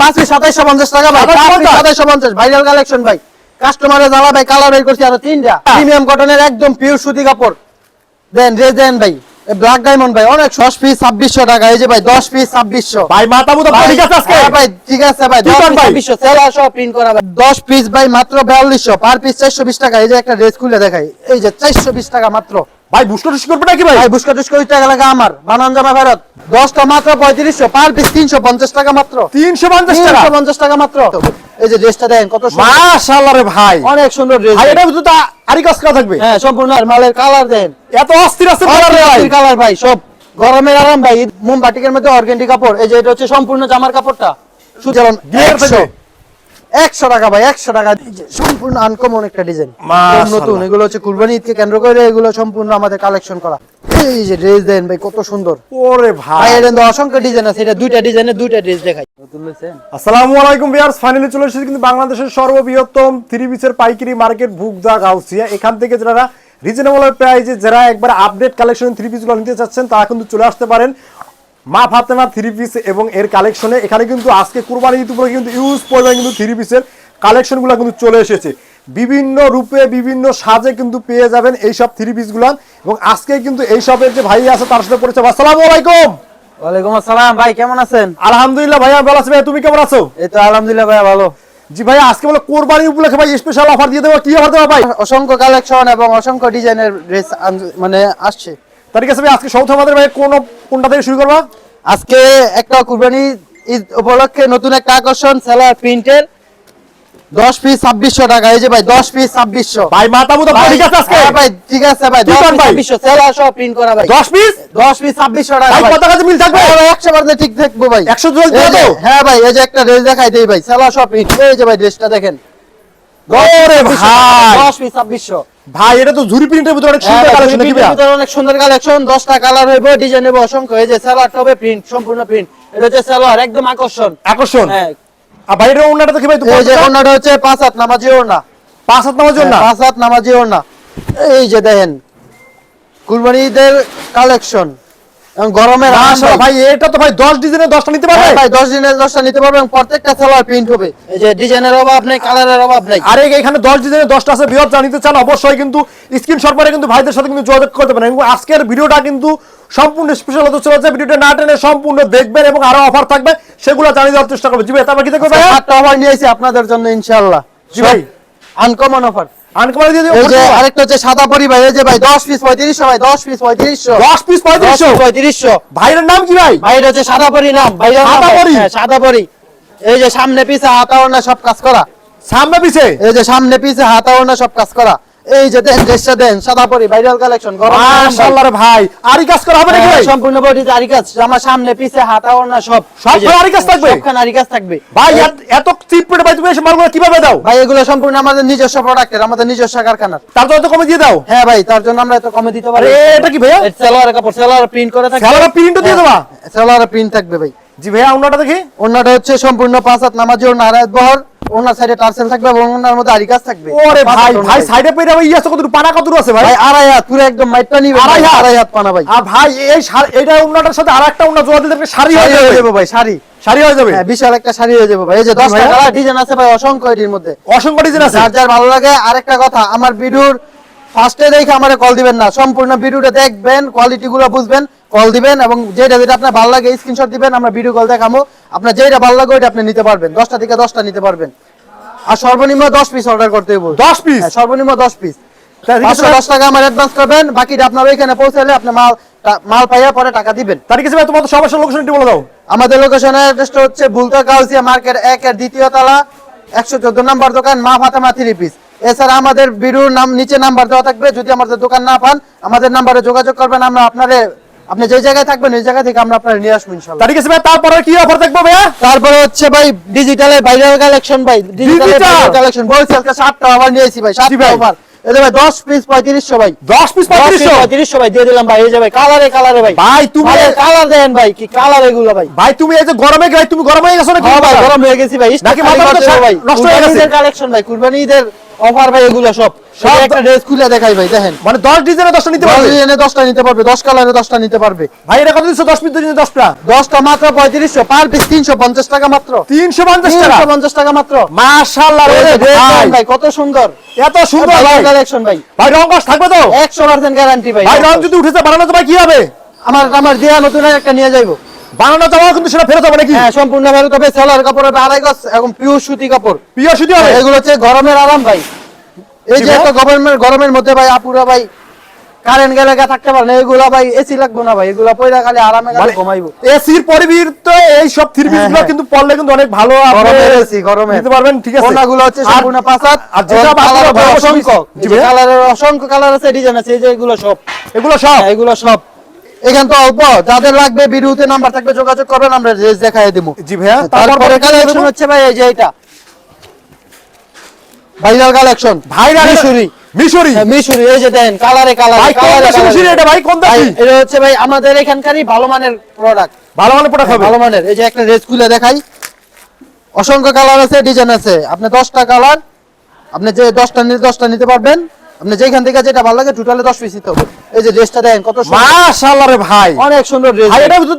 পাঁচ পিস সাতাইশো পঞ্চাশ টাকা ভাই সাতাইশশো পঞ্চাশ? ভাইরাল কালেকশন ভাই। কাস্টমারে জ্বালা ভাই কালার বের করছি আরও তিনটা। প্রিমিয়াম কটনের একদম পিওর সুতি কাপড়। দেন রেজ দেন ভাই ব্ল্যাক ডায়মন্ড ভাই অনেক দশ পিস ছাব্বিশশো টাকা এই যে ভাই দশ পিস ছাব্বিশশো। ভাই মাথা ঠিক আছে হ্যাঁ ভাই ঠিক আছে ভাই? ছাব্বিশশো সেলার প্রিন্ট করা ভাই। দশ পিস ভাই মাত্র বিয়াল্লিশশো পার পিস চারশো বিশ টাকা এই যে একটা ড্রেস খুলে দেখাই এই যে চারশো বিশ টাকা মাত্র। ভাই বুস্টার টুস করবে নাকি ভাই? ভাই বুসকা টুসকা ওই টাকা লাগা আমার বানান জামা ফেরত। দশটা মাত্র পঁয়ত্রিশশো পার পিস তিনশো পঞ্চাশ টাকা মাত্র। তিনশো পঞ্চাশ টাকা? তিনশো পঞ্চাশ টাকা মাত্র। এই যে ড্রেসটা দেখেন কত সুন্দর। মাশাআল্লাহ রে ভাই। অনেক সুন্দর ড্রেস। ভাই এটা তো আরি কাজ করা থাকবে? হ্যাঁ সম্পূর্ণ আর মালের কালার দেন এত অস্থির আছে কালার রে ভাই। কালার ভাই সব। গরমের আরাম ভাই মোমবাটিকের মধ্যে অর্গেন্ডি কাপড় এই যে এটা হচ্ছে সম্পূর্ণ জামার কাপড়টা। সুতরাং একশো টাকা ভাই একশো টাকা। সম্পূর্ণ আনকমন একটা ডিজাইন নতুন এগুলো হচ্ছে কুরবানি ঈদকে কেন্দ্র করে এগুলো সম্পূর্ণ আমাদের কালেকশন করা। এই যে ড্রেস দেন ভাই কত সুন্দর। ওরে ভাই। মধ্যে অসংখ্য ডিজাইন আছে এটা দুইটা ডিজাইনের দুইটা ড্রেস দেখাই। আসসালামু আলাইকুম ভিউয়ার্স ফাইনালি চলে এসেছি কিন্তু বাংলাদেশের সর্ববৃহত্তম থ্রি পিসের পাইকারি মার্কেট ভুগদা গাউসিয়া। এখান থেকে যারা রিজনেবল প্রাইসে যারা একবার আপডেট কালেকশন থ্রি পিসগুলো নিতে চাচ্ছেন তারা কিন্তু চলে আসতে পারেন। মা ফাতেমা থ্রি পিস এবং এর কালেকশনে এখানে কিন্তু আজকে কুরবানি ঈদ উপরে কিন্তু ইউজ পরিমাণে কিন্তু থ্রি পিসের কালেকশনগুলো কিন্তু চলে এসেছে। বিভিন্ন রূপে বিভিন্ন সাজে কিন্তু পেয়ে যাবেন এইসব থ্রি পিসগুলো এবং আজকে কিন্তু এই সবের যে ভাই আছে তার সাথে পরিচয় আসসালামু আলাইকুম। ওয়ালাইকুম আসসালাম। ভাই কেমন আছেন? আলহামদুলিল্লাহ ভাইয়া ভালো আছি ভাই তুমি কেমন আছো? এই তো আলহামদুলিল্লাহ ভাই ভালো। জি ভাই আজকে বলে কোরবানি উপলক্ষে ভাই স্পেশাল অফার দিয়ে দেবো কি অফার দেবো ভাই? অসংখ্য কালেকশন এবং অসংখ্য ডিজাইনের ড্রেস মানে আসছে। তার ভাই আজকে সৌথ আমাদের ভাই কোন কোনটা থেকে শুরু করব? আজকে একটা কুরবানি ঈদ উপলক্ষে নতুন একটা আকর্ষণ সেলার প্রিন্টের দশ পিস ছাব্বিশশো টাকা। এই যে ভাই দশ পিস ছাব্বিশশো। ভাই মাথা ঠিক আছে আজকে? ভাই ঠিক আছে ভাই দশ পিস ছাব্বিশশো সেলার সহ প্রিন্ট করা ভাই। দশ পিস? দশ পিস ছাব্বিশশো টাকা ভাই কত কাছে মিল থাকবে? হ্যাঁ ভাই, একশো পার্সেন্ট ঠিক থাকব ভাই। 100 জল দিয়ে এই যে- দাও? হ্যাঁ ভাই এই যে একটা ড্রেস দেখাই দেই ভাই সেলার সহ প্রিন্ট এই যে ভাই ড্রেসটা দেখেন। দশ পিস ছাব্বিশশো। ভাই এটা তো ঝুরি প্রিন্টের ভিতরে অনেক হ্যাঁ, সুন্দর কালেকশন নাকি ভাই? অনেক সুন্দর কালেকশন দশটা কালার হইবো ডিজাইন হইবো অসংখ্য। এই যে সালোয়ার টবে প্রিন্ট সম্পূর্ণ প্রিন্ট এটা হচ্ছে সালোয়ার একদম আকর্ষণ। আকর্ষণ? হ্যাঁ। আর ভাই এটা ওনাটা দেখি ভাই তো এই যে ওন্নাটা হচ্ছে পাঁচ হাত নামাজি ওড়না। পাঁচ হাত নামাজি হ্যাঁ, পাঁচ হাত নামাজি ওড়না। এই যে দেখেন কুরবানি ঈদের কালেকশন গরমের ভাই এটা তো ভাই দশ ডিজাইনের দশটা নিতে পারবে? হ্যাঁ ভাই দশ দিনের দশটা নিতে পারবেন প্রত্যেকটা সালোয়ার প্রিন্ট হবে। এই যে ডিজাইনের অভাব নেই কালারের অভাব নেই। আর এখানে দশ ডিজাইনের দশটা আছে বৃহৎ জানিতে চান অবশ্যই কিন্তু স্ক্রিনশট পরে কিন্তু ভাইদের সাথে কিন্তু যোগাযোগ করতে পারেন। এবং আজকের ভিডিওটা কিন্তু সম্পূর্ণ স্পেশাল হতে চলেছে। ভিডিওটা না টেনে সম্পূর্ণ দেখবেন এবং আরও অফার থাকবে সেগুলো জানিয়ে দেওয়ার চেষ্টা করবে। জি ভাই তারপর কি দেখব ভাই আটটা অফার নিয়েছি আপনাদের জন্য ইনশাআল্লাহ। জি ভাই। আনকমন অফার আনকমারি দিয়ে দিও এই যে আরেকটা হচ্ছে সাদা পরি ভাই এই যে ভাই দশ পিস পঁয়ত্রিশশো ভাই দশ পিস পঁয়ত্রিশশো। দশ পিস পঁয়ত্রিশশো? পঁয়ত্রিশশো। ভাইয়ের নাম কি ভাই? ভাই হচ্ছে সাদা পরি নাম ভাই সাদা পরি? সাদা পরি। এই যে সামনে পিছে হাতা ওড়না সব কাজ করা। সামনে পিছে? এই যে সামনে পিছে হাতাওনা সব কাজ করা। এই যে দেন ড্রেসটা দেন সাদা পরি ভাইরাল কালেকশন মাশাআল্লাহ ভাই। আরই কাজ করা হবে নাকি ভাই? হ্যাঁ, সম্পূর্ণ বডি আরি কাজ আমার সামনে পিছে হাতা ওড়না সব। সব আরি কাজ থাকবে? সবখানে আরি কাজ থাকবে। ভাই এত- এত চিপ রেটে ভাই তুমি এসে মালগুলো কীভাবে দাও? ভাই এগুলো সম্পূর্ণ আমাদের নিজস্ব প্রোডাক্টের আমাদের নিজস্ব কারখানার। তার জন্য কমে দিয়ে দাও। হ্যাঁ ভাই তার জন্য আমরা এত কমে দিতে পারি। এটা কি ভাইয়া? সেলোয়ার কাপড় সেলোয়ার প্রিন্ট করে খেলাটা প্রিন্টও দিয়ে দেবা? সেলোয়ার প্রিন্ট থাকবে ভাই। জি ভাইয়া অন্যটা দেখি। ওনাটা হচ্ছে সম্পূর্ণ পাঁচ হাত নামাজি নারায়ণ বহর। ওনার সাইডে টার্সেল থাকবে এবং ওনার মধ্যে আরি কাজ থাকবে। ওরে ভাই ভাই সাইডে ভাই কত পানা কত আছে ভাই? ভাই আড়াই হাত পুরো একদম মাইটটা নিবে। আড়াই হাত? আড়াই হাত পানা ভাই। আর ভাই এই এটা উন্নাটার সাথে আরেকটা উন্না জোড়া দিলে শাড়ি হয়ে যাবে। ভাই শাড়ি। শাড়ি হয়ে যাবে? হ্যাঁ বিশাল একটা শাড়ি হয়ে যাবে ভাই। এই যে দশটা ভাইয়া? কালার ডিজাইন আছে ভাই অসংখ্য এটির মধ্যে। অসংখ্য ডিজাইন আছে? যার যার ভালো লাগে আরেকটা কথা আমার ভিডিওর ফার্স্টে দেখে আমারে কল দিবেন না। সম্পূর্ণ ভিডিওটা দেখবেন কোয়ালিটি গুলো বুঝবেন। কল দিবেন এবং যেটা যেটা আপনার ভালো লাগে স্ক্রিনশট দিবেন আমরা ভিডিও কল দেখাবো আপনার যেটা ভালো লাগে ওইটা আপনি নিতে পারবেন। দশটা থেকে দশটা নিতে পারবেন। আর সর্বনিম্ন দশ পিস অর্ডার করতে হবে দশ পিস হ্যাঁ, সর্বনিম্ন দশ পিস পাঁচশো দশ টাকা আমার অ্যাডভান্স করবেন বাকিটা আপনার ওইখানে পৌঁছালে আপনি মাল মাল পাইয়া পরে টাকা দিবেন। তার কাছে ভাই তোমার তো সমস্যা লোকেশনটি বলে দাও। আমাদের লোকেশনের অ্যাড্রেসটা হচ্ছে বুলতা গাউসিয়া মার্কেট এক এর দ্বিতীয় তলা একশো চোদ্দ নম্বর দোকান মা ফাতেমা থ্রি পিস এছাড়া আমাদের বিরুর নাম নিচে নাম্বার দেওয়া থাকবে। যদি আমাদের দোকান না পান আমাদের নাম্বারে যোগাযোগ করবেন আমরা আপনারে আপনি যে জায়গায় থাকবেন ওই জায়গা থেকে আমরা আপনার নিয়ে আসব ইনশাল্লাহ তার কাছে ভাই তারপরে কি অফার থাকবে ভাইয়া? তারপরে হচ্ছে ভাই ডিজিটালের ভাইরাল কালেকশন ভাই ডিজিটালের? ভাইরাল কালেকশন বলছিলাম সাতটা ওভার নিয়েছি ভাই জি সাতটা ভাই। ওভার এদের ভাই দশ পিস পঁয়ত্রিশশো ভাই। দশ পিস পঁয়ত্রিশশো? পঁয়ত্রিশশো ভাই দিয়ে দিলাম ভাই এই যে ভাই কালারে কালারে ভাই। ভাই তুমি কালার দেন ভাই কি কালার এগুলো ভাই। ভাই তুমি এই যে গরমে ভাই তুমি গরম হয়ে গেছো নাকি হ্যাঁ ভাই গরম হয়ে গেছি ভাই নাকি মাথা নষ্ট হয়ে গেছে? কালেকশন ভাই কুরবানি ঈদের অফার ভাই এগুলো সব। সব একটা ড্রেস খুলে দেখাই ভাই দেখেন। মানে দশ ডিজাইনে দশটা নিতে পারবে? ডিজাইনে দশটা নিতে পারবে দশ কালারে দশটা নিতে পারবে। ভাই এটা কত পিস দশটা? দশটা মাত্র পঁয়ত্রিশশো পার পিস তিনশো পঞ্চাশ টাকা মাত্র। তিনশো পঞ্চাশ টাকা? তিনশো পঞ্চাশ টাকা মাত্র। মাশাআল্লাহ ভাই। কত সুন্দর। এত সুন্দর ভাই। কালেকশন ভাই। ভাই রং কস থাকবে তো? একশো পার্সেন্ট গ্যারান্টি ভাই ভাই রং যদি উঠেছে তো ভাই কি হবে? আমার আমার দেয়া নতুন একটা নিয়ে যাইবো। বানানো তো কিন্তু সেটা ফেরত হবে নাকি? হ্যাঁ সম্পূর্ণ ভাবে তবে সেলার কাপড় হবে আড়াই গজ এবং পিওর সুতি কাপড়। প্রিয় শুধু হবে? এগুলো হচ্ছে গরমের আরাম ভাই। এই যে একটা গরমের গরমের মধ্যে ভাই আপুরা ভাই কারেন্ট গেলে গা থাকতে পারে না এগুলা ভাই এসি লাগবে না ভাই এগুলা পয়লা খালি আরামে খালি ঘুমাইবো। এসির পরিবির তো এই সব থ্রি পিস হ্যাঁ, গুলো হ্যাঁ। কিন্তু পরলে কিন্তু অনেক ভালো এসি নিতে পারবেন ঠিক আছে। হচ্ছে সম্পূর্ণ পাঁচাত আর যেটা হবে অসংখ্য। কালারের অসংখ্য কালার আছে ডিজাইন আছে এই যে এগুলো সব। এগুলো সব? হ্যাঁ, এগুলো সব। এখান তো অল্প। যাদের লাগবে ভিডিওতে নাম্বার থাকবে যোগাযোগ করবেন আমরা ড্রেস দেখাই দেবো। জি ভাইয়া তারপরে কালেকশন হচ্ছে ভাই এই যে এটা ভাইরাল কালেকশন ভাইরাল মিশরি। মিশরি? হ্যাঁ, মিশরি এই যে দেন কালারে কালারে ভাই, এটা? ভাই? কোন? এটা হচ্ছে ভাই আমাদের এখানকারই ভালো মানের প্রোডাক্ট ভালো মানে প্রোডাক্ট হবে? ভালো মানের। এই যে একটা ড্রেস খুলে দেখাই। অসংখ্য কালার আছে ডিজাইন আছে। আপনি দশটা কালার আপনি যে দশটা নিতে দশটা নিতে পারবেন। আপনি যেখান থেকে যেটা ভালো লাগে টোটালে পিস নিতে হবে। এই যে ড্রেসটা দেখেন কত সুন্দর। মাশাআল্লাহ রে ভাই। অনেক সুন্দর ড্রেস ভাই এটা কিন্তু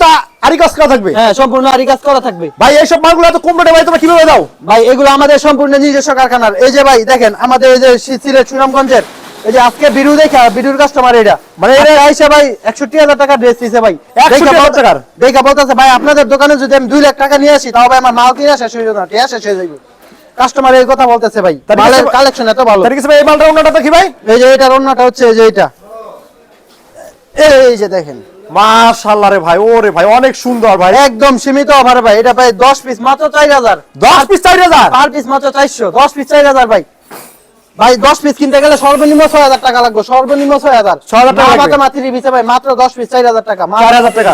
আরি কাজ করা থাকবে? হ্যাঁ সম্পূর্ণ আরি কাজ করা থাকবে। ভাই এইসব মালগুলো এত কম রেটে ভাই তোমরা কীভাবে দাও? ভাই এগুলো আমাদের সম্পূর্ণ নিজস্ব কারখানার। এই যে ভাই দেখেন আমাদের এই যে সিলেট সুনামগঞ্জের এই যে আজকে বিরু দেখা বিরুর কাস্টমার এটা। মানে এটা আইসা ভাই একষট্টি হাজার টাকা ড্রেস দিছে ভাই। 61,000 টাকার? দেখা বলতেছে ভাই আপনাদের দোকানে যদি আমি দুই লাখ টাকা নিয়ে আসি তাও ভাই আমার মাল কিনা শেষ হয়ে যাবে না শেষ হয়ে যাবে কাস্টমার এই কথা বলতেছে ভাই। মালের কালেকশন এত ভালো। তার ভাই এই মালটা অন্যটা দেখি ভাই। এই যে এটা রান্নাটা হচ্ছে এই যে এটা। এই যে দেখেন। মাশাআল্লাহ রে ভাই ওরে ভাই অনেক সুন্দর ভাই। একদম সীমিত অফারে ভাই এটা ভাই দশ পিস মাত্র চার হাজার। 10 পিস 4000 পার পিস মাত্র চারশো দশ পিস চার হাজার ভাই। ভাই দশ পিস কিনতে গেলে সর্বনিম্ন ছয় হাজার টাকা লাগবে সর্বনিম্ন ছয় হাজার। 6,000 টাকা লাগবে। মাত্র পিছে ভাই মাত্র দশ পিস চার হাজার টাকা মাত্র 4,000 টাকা।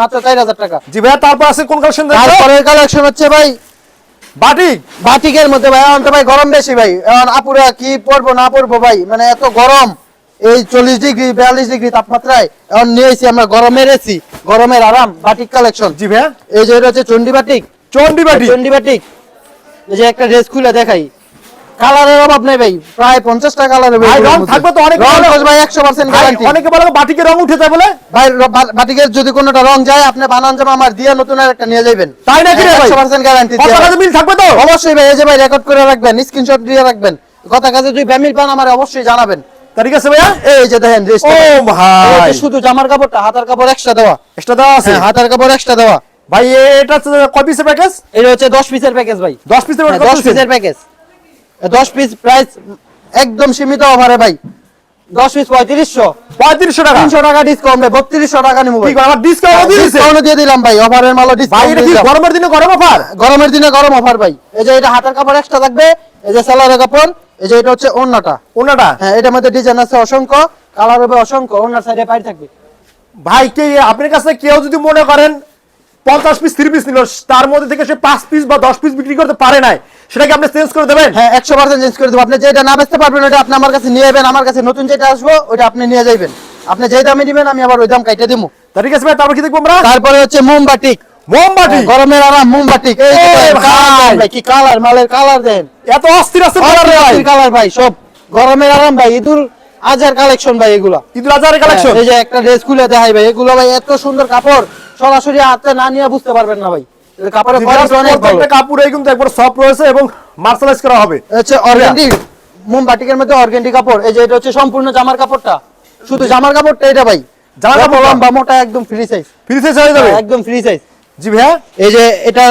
মাত্র চার হাজার টাকা। জি ভাই তারপর আছে কোন কালেকশন তারপরের কালেকশন হচ্ছে ভাই বাটিক? বাটিকের মধ্যে ভাই এখন তো ভাই গরম বেশি ভাই। এখন আপুরা কি পরবো না পরবো ভাই? মানে এত গরম এই চল্লিশ ডিগ্রি বিয়াল্লিশ ডিগ্রি তাপমাত্রায় এখন নিয়েছি আমরা গরমের এসি গরমের আরাম বাটিক কালেকশন জি ভাই এই যে এটা হচ্ছে Chandi batik. Chandi batik? Chandi batik. এই যে একটা ড্রেস খুলে দেখাই। কালারের অভাব নেই ভাই। প্রায় পঞ্চাশটা কালার ভাই, রং থাকবে তো অনেক ভাই একশো পার্সেন্ট গ্যারান্টি অনেকে বলে বাটিকের রং উঠে যায় বলে। ভাই বাটিকের যদি কোনোটা রং যায় আপনি বানান জামা আমার দিয়ে নতুন আর একটা নিয়ে যাবেন তাই নাকি একশো পার্সেন্ট গ্যারান্টি মিল থাকবে তো? অবশ্যই ভাই এই যে ভাই রেকর্ড করে রাখবেন স্ক্রিনশট দিয়ে রাখবেন। কথা কাজে যদি ফ্যামিলি পান আমার অবশ্যই জানাবেন। ঠিক আছে ভাইয়া? এই যে দেখেন ও ভাই। শুধু জামার কাপড়টা হাতার কাপড় এক্সট্রা দেওয়া। এটা দেওয়া আছে? হ্যাঁ হাতার কাপড় এক্সট্রা দেওয়া। ভাই এটা কয় পিসের প্যাকেজ এটা হচ্ছে দশ পিসের প্যাকেজ ভাই। 10 পিসের হ্যাঁ, দশ পিসের প্যাকেজ দশ পিস প্রাইস একদম সীমিত অফারে ভাই। দশ পিস পঁয়ত্রিশশো। 3500 টাকা। তিনশো টাকা ডিসকাউন্ট ভাই বত্রিশশো টাকা নিবো ডিসকাউন্ট দিয়ে ডিসকাউন্ট দিয়ে দিলাম ভাই অফারের মাল গরমের দিনে গরম অফার গরমের দিনে গরম অফার ভাই। এই যে এটা হাতের কাপড় এক্সট্রা থাকবে এই যে সালোয়ারের কাপড় এই যে এটা হচ্ছে ওন্নাটা। ওনাটা হ্যাঁ এটার মধ্যে ডিজাইন আছে অসংখ্য কালার হবে অসংখ্য ওনার সাইডে পাই থাকবে। ভাই কে আপনার কাছে কেউ যদি মনে করেন পঞ্চাশ পিস থ্রি পিস নিল তার মধ্যে থেকে সে পাঁচ পিস বা দশ পিস বিক্রি করতে পারে নাই। সেটাকে আপনি চেঞ্জ করে দেবেন? হ্যাঁ একশো পার্সেন্ট চেঞ্জ করে দেবো। আপনি যেটা না বেচতে পারবেন ওটা আপনি আমার কাছে নিয়ে যাবেন আমার কাছে নতুন যেটা আসব ওটা আপনি নিয়ে যাবেন আপনি যে দামে দিবেন আমি আবার ওই দাম কাইটে দিব ঠিক আছে ভাই তারপর কি দেখব আমরা? তারপরে হচ্ছে মোমবাটিক মোমবাতি? গরমের আরাম ভাই কি কালার মালের কালার দেন। এত অস্থির আছে কালার ভাই। সব। গরমের আরাম ভাই ঈদুল আজহার কালেকশন ভাই এগুলা। ঈদুল আজহারের কালেকশন এই যে একটা ড্রেস খুলে দেখাই ভাই এগুলো ভাই এত সুন্দর কাপড়। সরাসরি হাতে না নিয়ে বুঝতে পারবেন না ভাই। এই কাপড়ের কোয়ালিটি অনেক ভালো। কাপড়ে কিন্তু একবার সফট রয়েছে এবং মার্শালাইজ করা হবে। হচ্ছে অর্গেন্ডি মোমবাটিকের মধ্যে অর্গেন্ডি কাপড়। এই যে এটা হচ্ছে সম্পূর্ণ জামার কাপড়টা। শুধু জামার কাপড়টা এটা ভাই। জামার জামার কাপড় লম্বা মোটা একদম ফ্রি সাইজ ফ্রি সাইজ হয়ে যাবে? একদম ফ্রি সাইজ জি ভাইয়া। এই যে এটা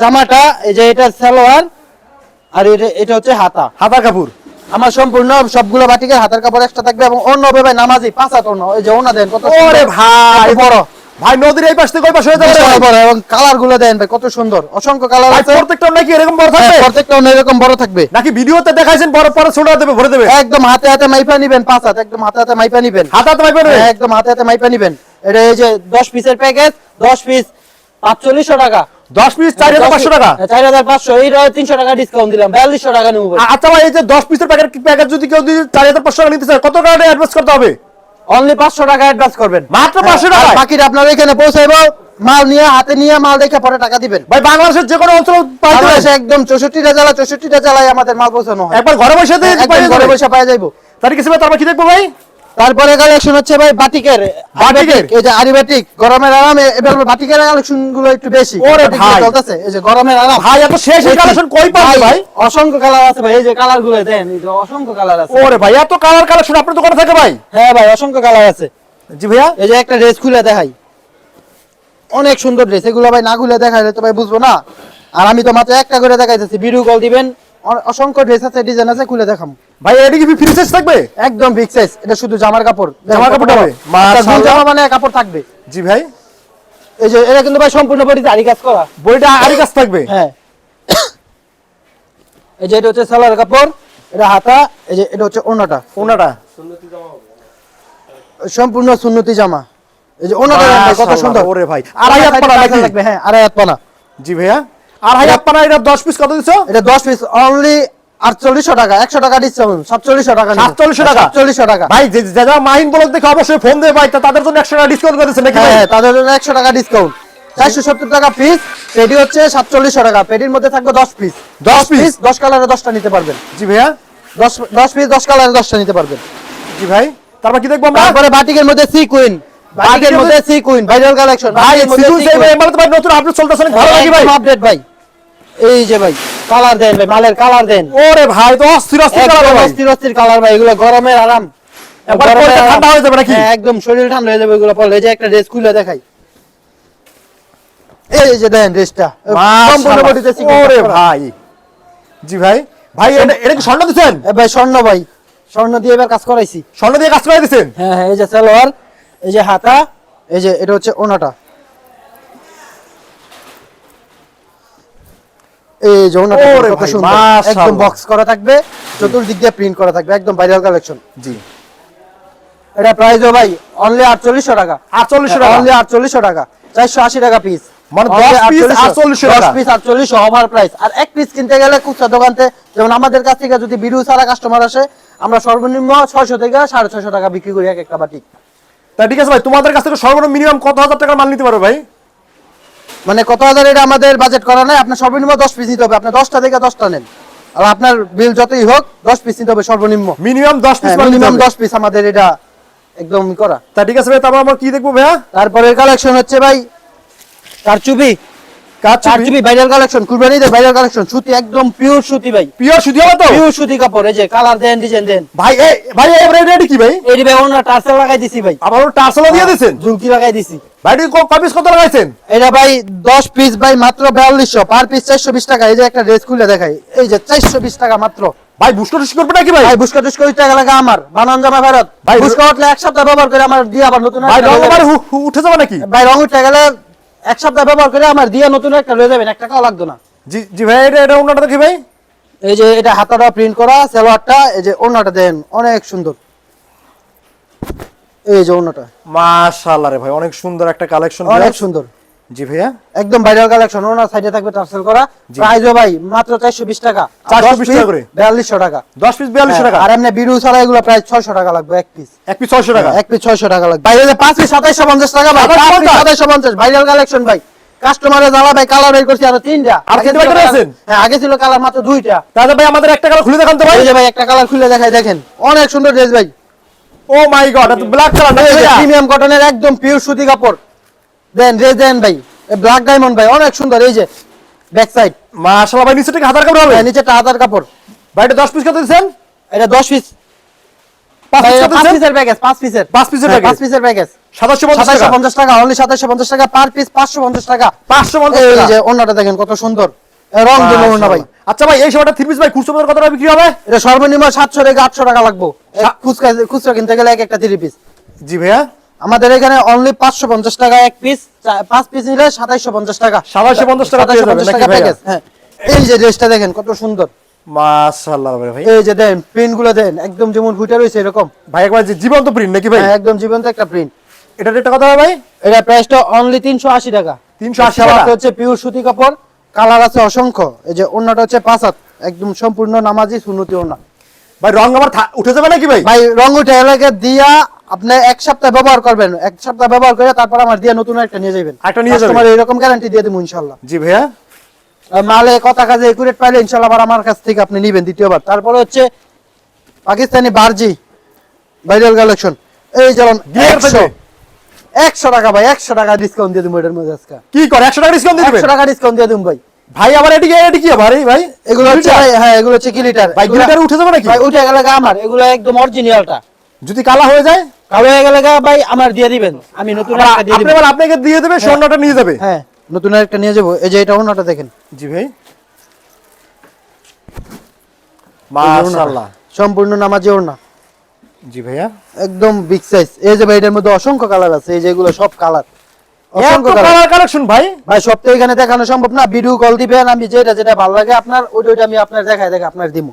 জামাটা এই যে এটা সালোয়ার আর এটা এটা হচ্ছে হাতা। হাতা কাপড়? আমার সম্পূর্ণ সবগুলো বাটিকের হাতের কাপড় একটা থাকবে এবং অন্য ভাই নামাজি পাঁচ হাত অন্য। এই যে ওনা দেন কত ওরে ভাই বড়। ভাই নদীর এই পাশ থেকে ওই পাশে হয়ে যাবে ভাই। বড় এবং কালারগুলো দেন ভাই কত সুন্দর। অসংখ্য কালার আছে। প্রত্যেকটা নাকি এরকম বড় হ্যাঁ, থাকবে? প্রত্যেকটা অন্য এরকম বড় থাকবে। নাকি ভিডিওতে দেখাইছেন বড় পরে ছোট দেবে ভরে দেবে? একদম হাতে হাতে মাইপা নিবেন পাঁচ হাত একদম হাতে হাতে মাইপা নিবেন। হাতা তো পাইবে হ্যাঁ, একদম হাতে হাতে মাইপা নিবেন। এটা এই যে দশ পিসের প্যাকেজ দশ পিস পাঁচচল্লিশশো টাকা। দশ পিস চার হাজার পাঁচশো টাকা? চার হাজার পাঁচশো। এই তিনশো টাকা ডিসকাউন্ট দিলাম বিয়াল্লিশশো টাকা নেব আচ্ছা ভাই এই যে দশ পিসের প্যাকেট প্যাকেট যদি কেউ যদি চার হাজার পাঁচশো টাকা নিতে চায় কত টাকা অ্যাডভান্স করতে হবে? অনলি পাঁচশো টাকা অ্যাডভান্স করবেন। মাত্র 500 টাকা টাকায়? বাকিটা আপনার এখানে পৌঁছাইবো মাল নিয়ে হাতে নিয়ে মাল দেখে পরে টাকা দিবেন। ভাই বাংলাদেশের যে কোনো অঞ্চল বাংলাদেশে একদম চৌষট্টিটা জেলা চৌষট্টিটা জেলায় আমাদের মাল পৌঁছানো হয়। একবার ঘরে বসে দিয়ে একদম ঘরে বসে পাওয়া যাইবো। তার কিছু তারপর কি দেখব ভাই? তারপরে কালেকশন হচ্ছে ভাই বাটিকের। বাটিকের? এই যে আরিবাটিক গরমের আরামে এবার বাটিকের কালেকশনগুলো একটু বেশি। ওরে ভাই। চলতেছে এই যে গরমের আরাম। ভাই এত শেষ কালেকশন কই পাবে ভাই অসংখ্য কালার আছে ভাই এই যে কালারগুলো দেন এই যে অসংখ্য কালার আছে। ওরে ভাই এত কালার কালেকশন আপনার দোকানে থাকে ভাই? হ্যাঁ ভাই অসংখ্য কালার আছে। জি ভাইয়া। এই যে একটা ড্রেস খুলে দেখাই। অনেক সুন্দর ড্রেস এগুলো ভাই না খুলে দেখাইলে তো ভাই বুঝব না। আর আমি তো মাত্র একটা করে দেখাইতেছি ভিডিও কল দিবেন। অসংখ্য ড্রেস আছে ডিজাইন আছে খুলে দেখাম। ভাই এটা কি ফ্রি সাইজ থাকবে? একদম বিগ সাইজ এটা শুধু জামার কাপড়। জামার কাপড় হবে? মাশাআল্লাহ। জামা মানে কাপড় থাকবে। জি ভাই। এই যে এটা কিন্তু ভাই সম্পূর্ণ বডিতে আরি কাজ করা। বইটা আরই কাজ থাকবে? হ্যাঁ। এই যে এটা হচ্ছে সালোয়ার কাপড় এটা হাতা এই যে এটা হচ্ছে ওনাটা ওনাটা সুন্নতি জামা সম্পূর্ণ সুন্নতি জামা। এই যে ওনাটা কত সুন্দর। ওরে ভাই। আড়াই হাত পানা লাগবে হ্যাঁ আড়াই হাত পানা জি ভাইয়া। হাত পানা এটা 10 পিস কত দিছো? এটা দশ পিস অনলি আটচল্লিশশো টাকা একশো টাকা ডিসকাউন্ট সাতচল্লিশশো টাকা 4700 টাকা? সাতচল্লিশশো টাকা। ভাই যারা মাহিন বলক দেখে অবশ্যই ফোন দিয়ে ভাই তাদের জন্য 100 টাকা ডিসকাউন্ট করে নাকি হ্যাঁ হ্যাঁ, তাদের জন্য একশো টাকা ডিসকাউন্ট চারশো সত্তর টাকা পিস পেটি হচ্ছে সাতচল্লিশশো টাকা। পেটির মধ্যে থাকবে দশ পিস 10 পিস পিস দশ কালারে দশটা নিতে পারবেন। জি ভাইয়া। দশ দশ পিস দশ কালারে দশটা নিতে পারবেন। জি ভাই। তারপর কি দেখব আমরা? তারপরে বাটিকের মধ্যে সি কুইন মধ্যে সি কুইন ভাইরাল কালেকশন ভাই সেই ভাই এবার তো ভাই নতুন আপডেট চলতেছে অনেক ভালো লাগে ভাই? আপডেট ভাই। এই যে ভাই কালার দেন ভাই মালের কালার দেন। ওরে ভাই তো অস্থির অস্থির কালার ভাই। অস্থির অস্থির কালার ভাই এগুলো গরমের আরাম। একবার আরাম। ঠান্ডা হয়ে যাবে নাকি? হ্যাঁ, একদম শরীর ঠান্ডা হয়ে যাবে এগুলো এই যে একটা ড্রেস খুলে দেখাই। এই যে দেন ড্রেসটা সম্পূর্ণ বডিতে মাশাআল্লাহ। ওরে ভাই। জি ভাই। ভাই এটা কি স্বর্ণ দিছেন ভাই স্বর্ণ ভাই। স্বর্ণ দিয়ে এবার কাজ করাইছি। স্বর্ণ দিয়ে কাজ করে দিছেন হ্যাঁ হ্যাঁ এই যে সালোয়ার। এই যে হাতা এই যে এটা হচ্ছে ওনাটা। এই যে ওনাটা কত সুন্দর। একদম বক্স করা থাকবে চতুর্দিক দিয়ে প্রিন্ট করা থাকবে একদম ভাইরাল কালেকশন জি। এটা প্রাইসও ভাই অনলি আটচল্লিশশো টাকা। 4800 টাকা। অনলি আটচল্লিশশো টাকা। চারশো আশি টাকা পিস মানে 10 piece 4800 টাকা। 10 পিস আটচল্লিশশো ওভার প্রাইস আর এক পিস কিনতে গেলে খুচরা দোকানতে যেমন আমাদের কাছ থেকে যদি বিরু ছাড়া কাস্টমার আসে আমরা সর্বনিম্ন ছয়শো থেকে সাড়ে ছয়শো টাকা বিক্রি করি এক একটা বাটি তা ঠিক আছে ভাই তোমাদের কাছ থেকে সর্বনিম্ন মিনিমাম কত হাজার টাকার মাল নিতে পারো ভাই? মানে কত হাজার এটা আমাদের বাজেট করা নাই আপনার সর্বনিম্ন দশ পিস নিতে হবে আপনি দশটা থেকে দশটা নেন। আর আপনার বিল যতই হোক দশ পিস নিতে হবে সর্বনিম্ন। মিনিমাম 10 পিস মিনিমাম হবে। দশ পিস আমাদের এটা একদম করা। তা ঠিক আছে ভাই তারপর আমরা কি দেখব ভাইয়া? তারপরে কালেকশন হচ্ছে ভাই কারচুপি কারচুপি ভাইরাল কালেকশন কুরবানিদের ভাইরাল কালেকশন সুতি একদম পিওর সুতি ভাই। পিওর সুদি হবে তো? পিওর সুতি কাপড় এই যে কালার দেন ডিজাইন দেন। ভাই এই ভাই এই রেডি কি ভাই? এই ভাই ওনার টার্সেল লাগাই দিছি ভাই। আবার টার্সেলও দিয়ে দিয়েছেন ঝুলকি লাগাই দিছি। ভাই এটা ক পিস কত লাগাইছেন? এটা ভাই দশ পিস ভাই মাত্র বিয়াল্লিশশো। পার পিস চারশো বিশ টাকা। এই যে একটা ড্রেস খুলে দেখাই। এই যে চারশো বিশ টাকা মাত্র। ভাই বুস্ট টুস করবে নাকি ভাই? ভাই টাকা লাগা আমার। বানান জামা ফেরত। ভাই, উঠলে এক সপ্তাহ ব্যবহার করে আমার দিয়ে আবার নতুন ভাই রং আবার উঠে যাবে নাকি? ভাই রং উঠে গেলে এক সপ্তাহ ব্যবহার করে আমার দিয়ে নতুন একটা লয়ে যাবেন এক টাকাও লাগতো না। জি জি ভাই এটা এটা অন্যটা দেখি ভাই। এই যে এটা হাতাটা প্রিন্ট করা সালোয়ারটা এই যে ওনাটা দেন অনেক সুন্দর। এই যে ওনাটা মাশাআল্লাহ রে ভাই অনেক সুন্দর একটা কালেকশন অনেক সুন্দর। জি ভাইয়া? একদম ভাইরাল কালেকশন ওনার সাইডে থাকবে টার্সেল করা। প্রাইসও ভাই মাত্র 420 টাকা। 420 টাকা করে। 4200 টাকা। 10 পিস 42 টাকা? হ্যাঁ, আর এমনি ছাড়া এগুলো প্রায় 600 টাকা লাগবে এক পিস এক পিস 600 টাকা? এক পিস 600 টাকা লাগবে। বাইরে 5 পিস 2750 টাকা ভাই 5 পিস 2750 ভাইরাল কালেকশন ভাই। কাস্টমারে জ্বালা ভাই কালার বের করছি আরও তিনটা? হ্যাঁ আগে ছিল কালার মাত্র দুইটা। তাহলে ভাই আমাদের একটা কালার খুলে দেখান তো ভাই। ভাই একটা কালার খুলে দেখাই দেখেন। অনেক সুন্দর ড্রেস ভাই। ও মাই গড এটা ব্ল্যাক কালার প্রিমিয়াম কটনের একদম পিওর সুতি কাপড়। দেন দেন ভাই। ব্ল্যাক ডায়মন্ড ভাই অনেক সুন্দর এই যে ব্যাক সাইড মাশাআল্লাহ ভাই নিচে থেকে কাপড় হবে? হাতার কাপড়। ভাই এটা 10 পিস কত দিবেন এটা 10 পিস কত 5 দিবেন পিসের প্যাকেজ 5 পিসের 5 পিসের হ্যাঁ, প্যাকেজ 5 পিসের প্যাকেজ 2750 টাকা। 2750 টাকা অনলি 2750 টাকা পার পিস 550 টাকা। 550 এই টাকা। যে ওন্নাটা দেখেন কত সুন্দর। রং দিল ভাই। আচ্ছা ভাই এই সময়টা থ্রি পিস ভাই খুচরো বাজারে কত টাকা বিক্রি হবে? এটা সর্বনিম্ন 700 থেকে 800 টাকা লাগবে। খুচরা খুচরা কিনতে গেলে এক একটা 3 পিস জি ভাইয়া। আমাদের এখানে অনলি 550 টাকা এক পিস 5 পিস নিলে 2750 টাকা। 2750 টাকা 2750 নাকি টাকা প্যাকেজ হ্যাঁ। এই যে ড্রেসটা দেখেন কত সুন্দর। মাশাআল্লাহ ভাই। এই যে দেন প্রিন্টগুলো দেন একদম যেমন ফুটে রয়েছে এরকম। ভাই একবার যে জীবন্ত প্রিন্ট নাকি ভাই? হ্যাঁ একদম জীবন্ত একটা প্রিন্ট এটা রেটটা কত ভাই? এটা প্রাইসটা অনলি 380 টাকা। 380 সালোয়ারটা টাকা। হচ্ছে পিওর সুতি কাপড় কালার আছে অসংখ্য। এই যে অন্যটা হচ্ছে পাঁচ হাত একদম সম্পূর্ণ নামাজি সুন্নতি ওন্না ভাই রং আবার উঠে যাবে নাকি ভাই? ভাই রং উঠে এলাকা দিয়া আপনি এক সপ্তাহ ব্যবহার করবেন। এক সপ্তাহ ব্যবহার করে তারপর আমার দিয়ে নতুন একটা নিয়ে যাবেন একটা নিয়ে যাবেন? কাস্টমার এরকম গ্যারান্টি দিয়ে দেবো ইনশাল্লাহ। জি ভাইয়া। মালে কথা কাজে একুরেট পাইলে ইনশাল্লাহ আবার আমার কাছ থেকে আপনি নেবেন দ্বিতীয়বার। তারপরে হচ্ছে পাকিস্তানি বার্জি ভাইরাল কালেকশন এই যেমন একশো? একশো টাকা ভাই একশো টাকা ডিসকাউন্ট দিয়ে দেবো এটার মধ্যে আজকে। কি করে? একশো টাকা ডিসকাউন্ট দিবেন? একশো টাকা ডিসকাউন্ট দিয়ে দেবো ভাই। ভাই আবার এটি এটি কি আবার ভাই এগুলো হচ্ছে হ্যাঁ এগুলো হচ্ছে কি লিটার ভাই গিটার উঠে যাবে নাকি ভাই উঠে গেলে গা আমার এগুলো একদম অরিজিনালটা যদি কালা হয়ে যায়? কালো হয়ে গেলে গা ভাই আমার দিয়ে দিবেন। আমি নতুন একটা দিয়ে আপনি দিবেন। আবার আপনাকে দিয়ে দেবে স্বর্ণটা নিয়ে যাবে? হ্যাঁ নতুন একটা নিয়ে যাব। এই যে এটা অন্যটা দেখেন। জি ভাই। মাশাআল্লাহ। সম্পূর্ণ নামাজি ওড়না। জি ভাইয়া। একদম বিগ সাইজ এই যে ভাই এটার মধ্যে অসংখ্য কালার আছে। এই যে এগুলো সব কালার কালেকশন ভাই? ভাই সব তো এখানে দেখানো সম্ভব না। ভিডিও কল দিবেন আমি যেটা যেটা ভালো লাগে আপনার ওইটা ওইটা আমি আপনার দেখাই দেখে আপনার দিব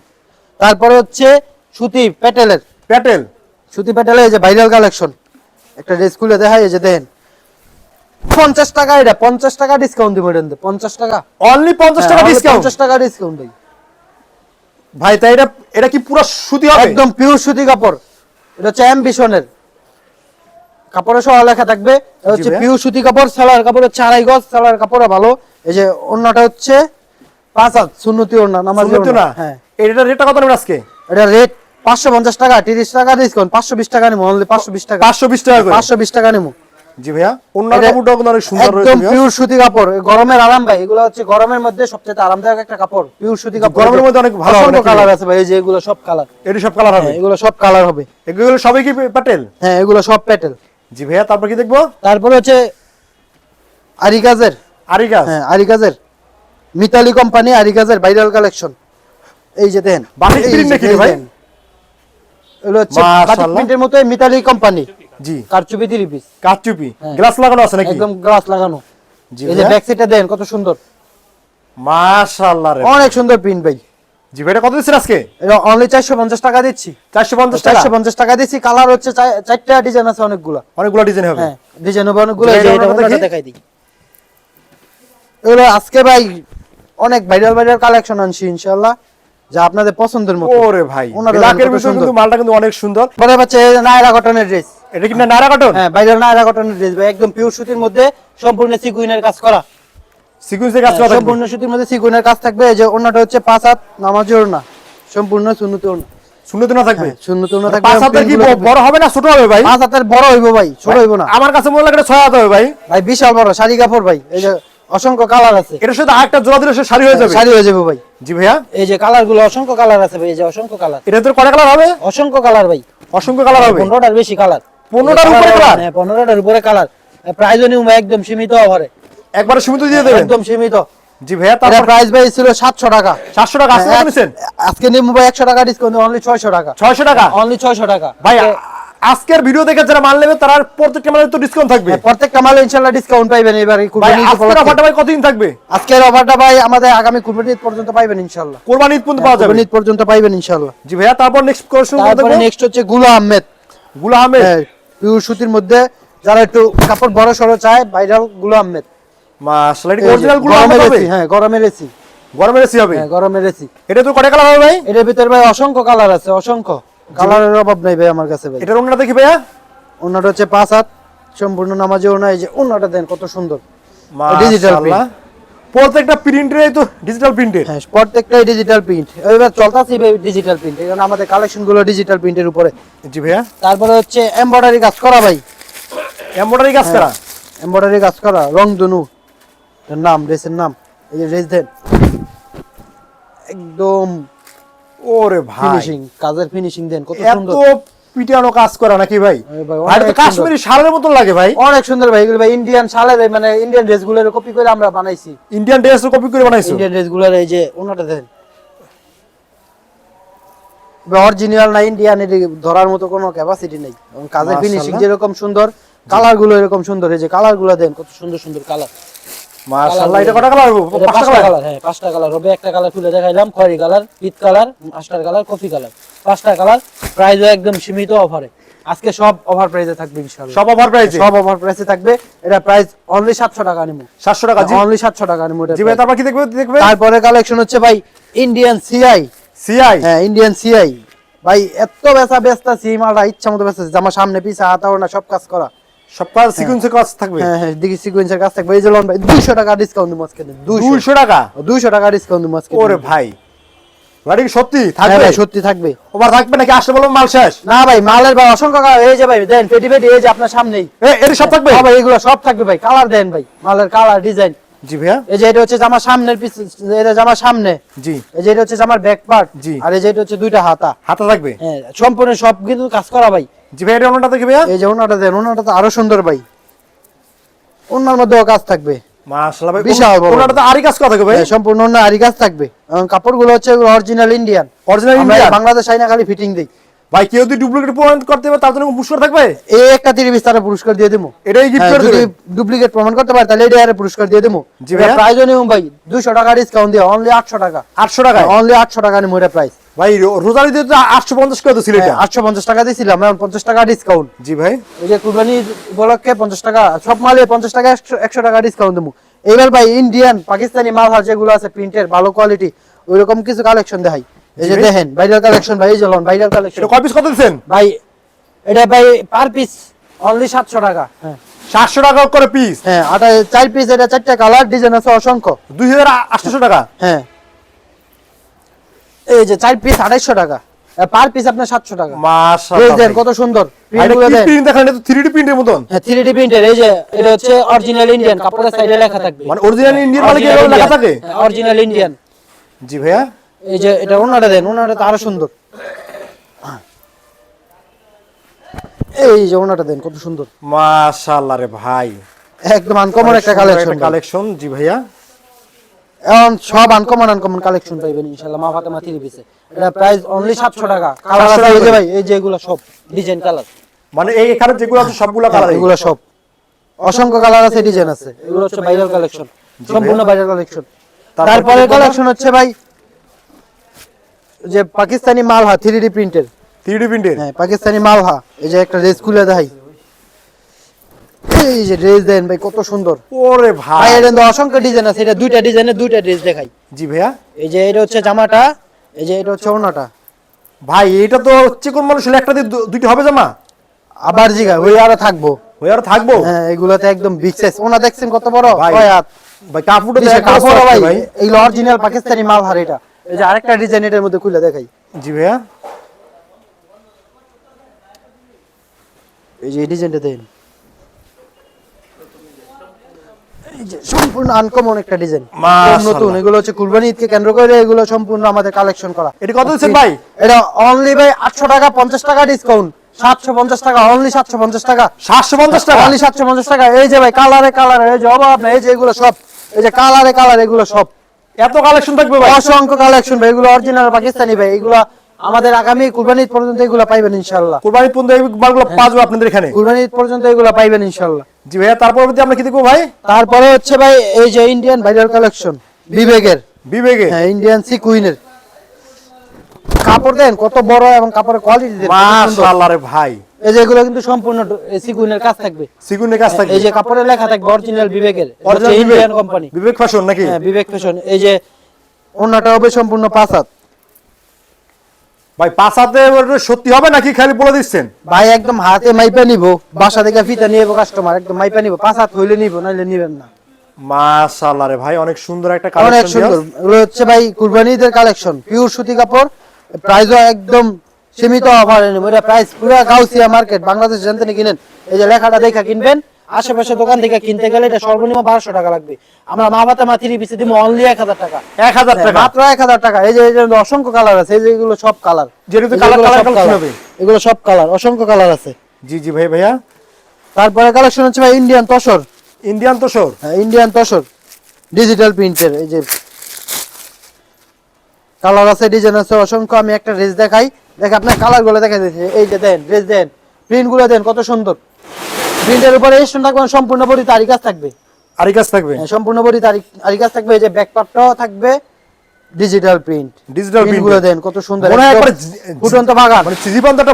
তারপরে হচ্ছে সুতি প্যাটেলের। প্যাটেল? সুতি প্যাটেলের যে ভাইরাল কালেকশন একটা ড্রেস খুলে দেখাই যে দেখেন পঞ্চাশ টাকা এটা পঞ্চাশ টাকা ডিসকাউন্ট দিব এটা পঞ্চাশ টাকা। অনলি পঞ্চাশ টাকা হ্যাঁ, ডিসকাউন্ট পঞ্চাশ টাকা ডিসকাউন্ট ভাই। ভাই তাই এটা এটা কি পুরো সুতি হবে? একদম পিওর সুতি কাপড়। এটা হচ্ছে অ্যাম্বিশনের কাপড়ে সহ লেখা থাকবে। হচ্ছে। পিওর সুতি কাপড় সালার কাপড় হচ্ছে আড়াই গজ সালোয়ার কাপড়ও ভালো। এই যে অন্যটা হচ্ছে পাঁচ হাত সুন্নতি ওড়না নামাজি না হ্যাঁ। এটা রেটটা কত নেবেন আজকে? এটা রেট পাঁচশো পঞ্চাশ টাকা তিরিশ টাকা ডিসকাউন্ট পাঁচশো বিশ টাকা নিবো অনলি পাঁচশো বিশ টাকা। পাঁচশো বিশ টাকা পাঁচশো বিশ টাকা নিবো জি ভাইয়া অনেক সুন্দর একদম পিওর সুতি কাপড় গরমের আরাম ভাই এগুলো হচ্ছে গরমের মধ্যে সবচেয়ে আরামদায়ক একটা কাপড় পিওর সুতি কাপড়। গরমের মধ্যে অনেক ভালো? কালার আছে ভাই এই যে এগুলো সব কালার এটা সব কালার হবে? এগুলো সব কালার হবে। এগুলো সবই কি প্যাটেল হ্যাঁ এগুলো সব প্যাটেল জি ভাইয়া তারপর কি দেখব? তারপরে হচ্ছে আরিকাজের। আরিগাস হ্যাঁ আরিকাজের। মিতালি কোম্পানি আরিকাজের ভাইরাল কালেকশন। এই যে বাটিক print নাকি ভাই? এগুলো হচ্ছে বাটিক। প্রিন্টের মতো মিতালি কোম্পানি। জি। কারচুপি থ্রি পিস কাচুপি হ্যাঁ। গ্লাস লাগানো আছে নাকি? একদম গ্লাস লাগানো। জি এই যে ব্যাক সাইডটা দেন কত সুন্দর। মাশাআল্লাহ রে অনেক সুন্দর প্রিন্ট ভাই। জি ভাই এটা কত দিচ্ছেন আজকে? অনলি চারশো পঞ্চাশ টাকা দিচ্ছি। টাকা? দিচ্ছি। কালার হচ্ছে চারটা ডিজাইন আছে অনেকগুলা। অনেকগুলো ডিজাইন হবে? হ্যাঁ ডিজাইন হবে অনেকগুলো। এটা। দেখাই দিই। এগুলো আজকে ভাই অনেক ভাইরাল ভাইরাল কালেকশন আনছি ইনশাআল্লাহ। যা আপনাদের পছন্দের মতো। ওরে ভাই ওনারা ব্ল্যাকের ভিতরে কিন্তু মালটা কিন্তু অনেক সুন্দর। পরে হচ্ছে নায়রা কটনের ড্রেস এটা কি না নারা কাটন হ্যাঁ ভাইরাল নায়রা কটনের ড্রেস ভাই একদম পিওর সুতির মধ্যে সম্পূর্ণ সিকুইনের কাজ করা। সিকুয়েন্সের কাজ করা সম্পূর্ণ সুতির মধ্যে সিকুইনের কাজ থাকবে। এই যে হচ্ছে পাঁচ হাত নামাজি ওড়না। সম্পূর্ণ সুন্নতি ওড়না। না থাকবে? হ্যাঁ, ওড়না থাকবে পাঁচ হাতের কি বড় হবে না ছোট হবে ভাই? পাঁচ হাতের বড় হইব ভাই ছোট হইব না। আমার কাছে মনে লাগে ছয় হাত হবে ভাই। ভাই বিশাল বড় শাড়ি কাপড় ভাই। এই যে অসংখ্য কালার আছে। এটার সাথে আরেকটা জোড়া দিলে শাড়ি হয়ে যাবে। শাড়ি হয়ে যাবে ভাই। জি ভাইয়া। এই যে কালারগুলো অসংখ্য কালার আছে ভাই এই যে অসংখ্য কালার। তোর কটা কালার হবে? অসংখ্য কালার ভাই। অসংখ্য কালার হবে? পনেরোটার বেশি কালার। 15টার উপরে colour? হ্যাঁ পনেরোটার উপরে কালার। প্রাইস নিউ একদম সীমিত অফারে একবারে সীমিত দিয়ে দেবেন? একদম সীমিত। জি ভাইয়া তারপর? প্রাইস ভাই ছিল সাতশো টাকা। সাতশো টাকা আসতে হ্যাঁ, নিছেন? আজকে নিয়ে ভাই একশো টাকা ডিসকাউন্ট অনলি ছয়শো টাকা। ছয়শো টাকা? অনলি ছয়শো টাকা। ভাই আজকের ভিডিও দেখে যারা মাল নেবে তারা প্রত্যেকটা মালের তো ডিসকাউন্ট থাকবে। হ্যাঁ, প্রত্যেকটা মালে ইনশাল্লাহ ডিসকাউন্ট পাইবেন এবার কুরবানি আজকের অফারটা ভাই কতদিন থাকবে? আজকের অফারটা ভাই আমাদের আগামী কুরবানি ঈদ পর্যন্ত পাইবেন ইনশাল্লাহ কোরবানি ঈদ পর্যন্ত পাওয়া যাবে? কুরবানি ঈদ পর্যন্ত পাইবেন ইনশাল্লাহ জি ভাইয়া তারপর নেক্সট কোশ্চেন তারপরে নেক্সট হচ্ছে গুলা আহমেদ। গুলা আহমেদ? হ্যাঁ পিওর সুতির মধ্যে যারা একটু কাপড় বড় সড়ো চায় ভাইরালগুলা আহমেদ। মাশাআল্লাহ এটা অরিজিনালগুলা গরমের হবে? হ্যাঁ গরমের এসি গরমের এসি হবে? হ্যাঁ গরমের এসি এটা তো কটা কালার হবে ভাই? এটার ভিতরে ভাই অসংখ্য কালার আছে অসংখ্য। কালারের অভাব নাই ভাই আমার কাছে ভাই। এটার অন্যটা দেখি ভাইয়া। হচ্ছে পাঁচ হাত সম্পূর্ণ নামাজে ওনা এই যে দেন কত সুন্দর। ডিজিটাল প্রত্যেকটা তো ডিজিটাল হ্যাঁ প্রত্যেকটাই ডিজিটাল প্রিন্ট এবার চলতেছি ডিজিটাল প্রিন্ট কারণ আমাদের কালেকশনগুলো ডিজিটাল প্রিন্টের উপরে। জি ভাইয়া। তারপরে হচ্ছে এমব্রয়ডারি কাজ করা ভাই। এমব্রয়ডারি কাজ করা? এমব্রয়ডারি কাজ করা রং ধনু। এর নাম ড্রেসের নাম এই যে ড্রেস দেন। একদম ওরে ভাই। ফিনিশিং কাজের ফিনিশিং দেন কত এত সুন্দর। পিটানো কাজ করা নাকি ভাই? ভাই, আর তো কাশ্মীরি শালের মতন লাগে ভাই। অনেক সুন্দর ভাই এগুলো ভাই ইন্ডিয়ান শালের মানে ইন্ডিয়ান ড্রেসগুলোর কপি করে আমরা বানাইছি। ইন্ডিয়ান ড্রেস কপি করে বানাইছো? ইন্ডিয়ান ড্রেসগুলোর এই যে ওনাটা দেন। অরিজিনাল না ইন্ডিয়ান এটি ধরার মতো কোনো ক্যাপাসিটি নেই। এবং কাজের ফিনিশিং যেরকম সুন্দর কালারগুলো এরকম সুন্দর এই যে কালারগুলো দেন কত সুন্দর সুন্দর কালার মাশাআল্লাহ এটা কটা কালার হবে পাঁচটা কালার হ্যাঁ পাঁচটা কালার হবে। একটা কালার তুলে দেখাইলাম খয়েরি কালার পিট colour master colour coffee colour পাঁচটা কালার প্রাইসও একদম সীমিত অফারে আজকে সব অফার প্রাইসে থাকবে ইনশাআল্লাহ। সব অফার প্রাইসে সব অফার প্রাইসে থাকবে। এটা প্রাইস অনলি 700 টাকা নিমু। 700 টাকা জি। অনলি 700 টাকা নিমু এটা জি ভাই তারপর কি দেখবে দেখবে? তারপরে কালেকশন হচ্ছে ভাই Indian C I C I হ্যাঁ ইন্ডিয়ান সিআই ভাই এত বেচা বেচতাছি মালটা ইচ্ছা মতো বেচতাছি জামা সামনে পিছে হাতা ওড়না সব কাজ করা। সব কাজ সিকুয়েন্সে কাজ থাকবে। হ্যাঁ হ্যাঁ দেখি সিকোয়েন্সের কাজ থাকবে। এই যে লন ভাই টাকা ডিসকাউন্ট দিব আজকে দুইশো। 200 টাকা? টাকা ডিসকাউন্ট আজকে ওরে ভাই। গাড়ি সত্যি? হ্যাঁ থাকবে? ভাই সত্যি থাকবে। ওবার থাকবে নাকি? আসলে মাল শেষ। না ভাই মালের ভাই অসংখ্য এই যে ভাই দেন পেটি পেটি এই যে আপনার সামনেই। এর সব থাকবে? হ্যাঁ ভাই এগুলো সব থাকবে ভাই কালার দেন ভাই মালের কালার ডিজাইন। জি ভাইয়া। এই যে এটা হচ্ছে জামার সামনের পিস এটা জামার সামনে। জি। এই যে এটা হচ্ছে জামার ব্যাক পার্ট জি। আর এই যে এটা হচ্ছে দুইটা হাতা। হাতে থাকবে? হ্যাঁ সম্পূর্ণ সব কিন্তু কাজ করা ভাই। জি ভাই এটা দেখে ভাইয়া। এই যে ওনাটা দেন ওনাটা তো আরও সুন্দর ভাই। ওনার মধ্যেও কাজ থাকবে। মাশাআল্লাহ ভাই বিশাল বড়। ওনাটা তো আরই কাজ করা থাকবে ভাই? হ্যাঁ, সম্পূর্ণ অন্য আরি কাজ থাকবে। কাপড়গুলো হচ্ছে অরিজিনাল ইন্ডিয়ান অরিজিনাল আমরা ইন্ডিয়া বাংলাদেশ আইনা খালি ফিটিং দেই। ভাই কেউ যদি ডুপ্লিকেট প্রমাণ করতে পারে তার জন্য পুরস্কার থাকবে? এই একটা তিরিশ তারা পুরস্কার দিয়ে দেবো। এটাই গিফট করে যদি ডুপ্লিকেট প্রমাণ করতে পারে তাহলে এটা পুরস্কার দিয়ে দেবো। জি ভাইয়া। প্রাইজও নিব ভাই দুশো টাকা ডিসকাউন্ট দিয়ে অনলি আটশো টাকা। 800 টাকায়? অনলি আটশো টাকা নিব এটা প্রাইস ভাই রোজার তো 850 তো এটা। আটশো পঞ্চাশ টাকা এখন টাকা ডিসকাউন্ট জি ভাই। এই যে কুরবানি উপলক্ষে পঞ্চাশ টাকা সব মালে পঞ্চাশ টাকা একশো- একশো টাকা ডিসকাউন্ট দেবো। এবার ভাই ইন্ডিয়ান পাকিস্তানি মাল যেগুলো আছে প্রিন্টের ভালো কোয়ালিটি ওইরকম কিছু কালেকশন দেখাই। এই যে দেখেন ভাইরাল কালেকশন ভাই এই ভাইরাল কালেকশন এটা কয় পিস কত দিচ্ছেন? ভাই এটা ভাই পার পিস অনলি সাতশো টাকা। হ্যাঁ। 700 টাকা করে পিস হ্যাঁ আটা চার পিস এটা চারটা কালার ডিজাইন আছে অসংখ্য। 2800 টাকা? হ্যাঁ। এই যে চার পিস আড়াইশো টাকা। পার পিস আপনার সাতশো টাকা। মাশাআল্লাহ কত সুন্দর প্রিন্ট দেখেন। এটা তো 3D প্রিন্টের মতন। হ্যাঁ থ্রি ডি প্রিন্টের এই যে এটা হচ্ছে অরিজিনাল ইন্ডিয়ান কাপড়ের সাইডে লেখা থাকবে। মানে অরিজিনাল ইন্ডিয়ান মানে কি লেখা থাকে? অরিজিনাল ইন্ডিয়ান জি ভাইয়া। এই যে এটা ওনাটা দেন ওনাটা তো আরও সুন্দর। এই যে ওনাটা দেন কত সুন্দর। মাশাআল্লাহ রে ভাই। একদম আনকমন একটা কালেকশন কালেকশন জি ভাইয়া। এখন সব আনকমন আনকমন কালেকশন পাইবেন ইনশাআল্লাহ মা ফাতেমা থ্রি পিসে এটা প্রাইস অনলি 700 টাকা। কালার আছে এই যে ভাই এই যে এগুলো সব ডিজাইন কালার মানে এই এখানে যেগুলো আছে সবগুলো কালার এগুলো সব। অসংখ্য কালার আছে ডিজাইন আছে। এগুলো হচ্ছে ভাইরাল কালেকশন সম্পূর্ণ ভাইরাল কালেকশন তারপরে কালেকশন হচ্ছে ভাই যে পাকিস্তানি মালহা থ্রি ডি প্রিন্টের 3D প্রিন্টের হ্যাঁ পাকিস্তানি মালহা। এই যে একটা ড্রেস খুলে দেখাই। এই যে ড্রেস দেন ভাই কত সুন্দর। ওরে ভাই। এর মধ্যে অসংখ্য ডিজাইন আছে। এটা দুইটা ডিজাইনের দুইটা ড্রেস দেখাই। জি ভাইয়া। এই যে এটা হচ্ছে জামাটা এই যে এটা হচ্ছে ওনাটা ভাই এটা তো চিকন মানুষ হলে একটা দুইটা হবে জামা? আবার জিগা ওই আরও থাকব। ওই আর থাকব? হ্যাঁ এগুলোতে একদম বিগ সাইজ ওনা দেখছেন কত বড়? ভাই, ভাই কাপড়টা ভাই ভাই। এগুলো অরিজিনাল পাকিস্তানি মাল হার এটা। এই যে আরেকটা ডিজাইন এটার মধ্যে খুলে দেখাই। জি ভাইয়া। এই যে ডিজাইনটা দেন। সম্পূর্ণ আনকমন একটা ডিজাইন নতুন এগুলো হচ্ছে কুরবানি ঈদকে কেন্দ্র করে এগুলো সম্পূর্ণ আমাদের কালেকশন করা। এটা কত দিচ্ছেন ভাই? এটা অনলি ভাই আটশো টাকা পঞ্চাশ টাকা ডিসকাউন্ট সাতশো পঞ্চাশ টাকা অনলি সাতশো পঞ্চাশ টাকা। 750 টাকা? অনলি সাতশো পঞ্চাশ টাকা। এই যে ভাই কালারে কালারে এই যে অভাব এই যে এগুলো সব। এই যে কালারে কালার এগুলো সব। এত কালেকশন থাকবে ভাই? অসংখ্য কালেকশন ভাই এগুলো অরিজিনাল পাকিস্তানি ভাই এগুলো আমাদের আগামী কুরবানি ঈদ পর্যন্ত এগুলো পাইবেন ইনশাল্লাহ কুরবানি পর্যন্ত এই মালগুলো পাওয়া যাবে আপনাদের এখানে? কুরবানি ঈদ পর্যন্ত এগুলো পাইবেন ইনশাল্লাহ জি ভাইয়া তারপর পরবর্তী আমরা কি দেখব ভাই? তারপরে হচ্ছে ভাই এই যে ইন্ডিয়ান ভাইরাল কালেকশন বিবেকের। বিবেকে হ্যাঁ ইন্ডিয়ান সি কুইনের কাপড় দেন কত বড় এবং কাপড়ের কোয়ালিটি দেন মাশাআল্লাহ রে ভাই। এই যে এগুলো কিন্তু সম্পূর্ণ কাজ থাকবে। সিগুনের কাছ থেকে এই যে কাপড়ে লেখা থাকবে অরিজিনাল বিবেকের ইন্ডিয়ান কোম্পানি বিবেক। ফ্যাশন নাকি? হ্যাঁ বিবেক ফ্যাশন এই যে হবে সম্পূর্ণ পাঁচ হাত। ভাই পাঁচাতে সত্যি হবে নাকি খালি বলে দিচ্ছেন? ভাই একদম হাতে মাইপা নিব। বাসা থেকে ফিতা নিয়ে কাস্টমার একদম মাইপা নিব। পাঁচ হাত হইলে নিব নাইলে নিবেন না। মাশাআল্লাহ রে ভাই অনেক সুন্দর একটা অনেক সুন্দর। হচ্ছে ভাই কুরবানি ঈদের কালেকশন পিওর সুতি কাপড়। প্রাইসও একদম সীমিত অফারে নেব। এটা প্রাইস পুরো গাউসিয়া মার্কেট বাংলাদেশ জানতে কিনেন। এই যে লেখাটা দেখা কিনবেন আশেপাশে দোকান থেকে কিনতে গেলে এটা সর্বনিম্ন বারোশো টাকা লাগবে। আমরা মা বাতা মাথির পিছিয়ে দিব অনলি এক হাজার টাকা। এক হাজার টাকা? মাত্র এক হাজার টাকা। এই যে এই যে অসংখ্য কালার আছে এই যে এগুলো সব কালার যেগুলো কালার কালার এগুলো সব কালার অসংখ্য কালার আছে। জি জি ভাই ভাইয়া। তারপরে কালেকশন হচ্ছে ভাই ইন্ডিয়ান তসর ইন্ডিয়ান তসর হ্যাঁ, ইন্ডিয়ান তসর ডিজিটাল প্রিন্টের এই যে। কালার আছে ডিজাইন আছে অসংখ্য। আমি একটা ড্রেস দেখাই। দেখ আপনার কালারগুলো দেখা যাচ্ছে এই যে দেন ড্রেস দেন প্রিন্টগুলো দেন কত সুন্দর। প্রিন্টের উপরে স্টোন থাকবে সম্পূর্ণ বডি তারি কাজ থাকবে। আর কাজ থাকবে? হ্যাঁ, সম্পূর্ণ বডি তারি তারি কাজ থাকবে এই যে ব্যাক পার্টটাও থাকবে ডিজিটাল প্রিন্টগুলো দেন কত সুন্দর। মনে হয় একদম ফুটন্ত বাগান। মানে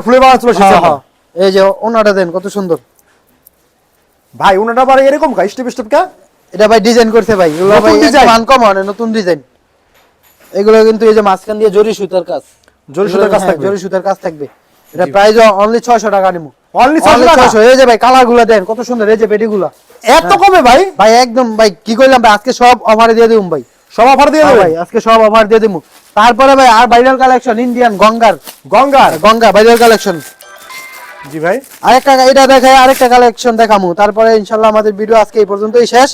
ফুলে বাগান চলে এসেছে হ্যাঁ। হ্যাঁ। এই যে ওনাটা দেন কত সুন্দর। ভাই ওনাটা আবার এরকম কা স্টেপ স্টেপ কা? এটা ভাই ডিজাইন করছে ভাই। এগুলো ভাই? আনকমন নতুন ডিজাইন এগুলো কিন্তু এই যে মাঝখান দিয়ে জরি সুতার কাজ। জরি সুতার কাজ থাকবে। জরি সুতার কাজ থাকবে। এটা প্রাইস অনলি 600 টাকা নিমু। Only 600 টাকা? এই যে ভাই কালার দেন কত সুন্দর এই যে পেটিগুলো। এত কমে ভাই? ভাই একদম ভাই কি কইলাম ভাই আজকে সব অফারে দিয়ে দিমু ভাই। সব অফার দিয়ে হ্যাঁ ভাই আজকে সব অফার দিয়ে দিমু। তারপরে ভাই আর ভাইরাল কালেকশন ইন্ডিয়ান গঙ্গার। গঙ্গার? গঙ্গা ভাইরাল কালেকশন জি ভাই। আরেকটা এটা দেখাই আরেকটা কালেকশন দেখামু। তারপরে ইনশাল্লাহ আমাদের ভিডিও আজকে এই পর্যন্তই শেষ।